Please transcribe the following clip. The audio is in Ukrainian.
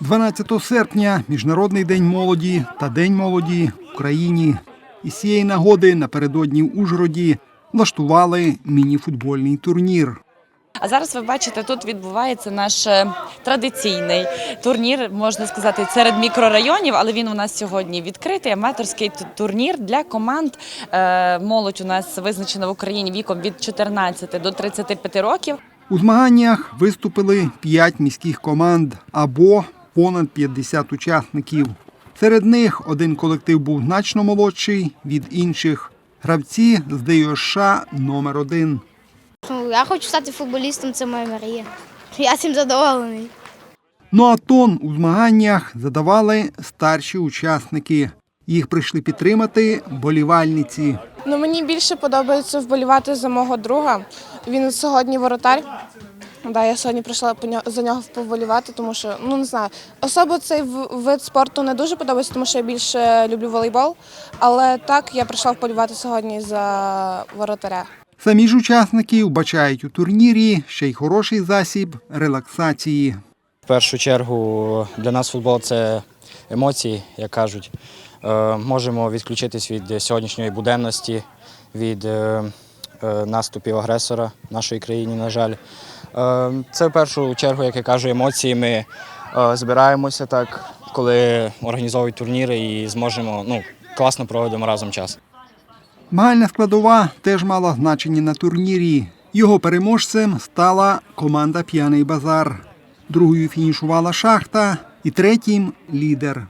12 серпня Міжнародний день молоді та День молоді в Україні. Із цієї нагоди напередодні в Ужгороді влаштували міні-футбольний турнір. А зараз ви бачите, тут відбувається наш е, традиційний турнір, можна сказати, серед мікрорайонів, але він у нас сьогодні відкритий аматорський турнір для команд. Е, Молодь у нас визначена в Україні віком від 14 до 35 років. У змаганнях виступили 5 міських команд або понад 50 учасників. Серед них один колектив був значно молодший від інших. Гравці з ДЮСШ номер 1 Ну, я хочу стати футболістом, це моя мрія. Я цим задоволений. Ну а тон у змаганнях задавали старші учасники. Їх прийшли підтримати болівальниці. Ну мені більше подобається вболівати за мого друга. Він сьогодні воротар. Да, я сьогодні прийшла за нього поволівати, тому що ну не знаю. Особо цей вид спорту не дуже подобається, тому що я більше люблю волейбол. Але так я прийшла вболівати сьогодні за воротаря. Самі ж учасники вбачають у турнірі ще й хороший засіб релаксації. В першу чергу для нас футбол це емоції, як кажуть. Е, Можемо відключитись від сьогоднішньої буденності, від е, е, наступів агресора в нашій країні, на жаль. Е, Це в першу чергу, як я кажу, емоції. Ми е, збираємося так, коли організовують турніри і зможемо ну, класно проводимо разом час. Змагальна складова теж мала значення на турнірі. Його переможцем стала команда П'яний базар. Другою фінішувала шахта і третім лідер.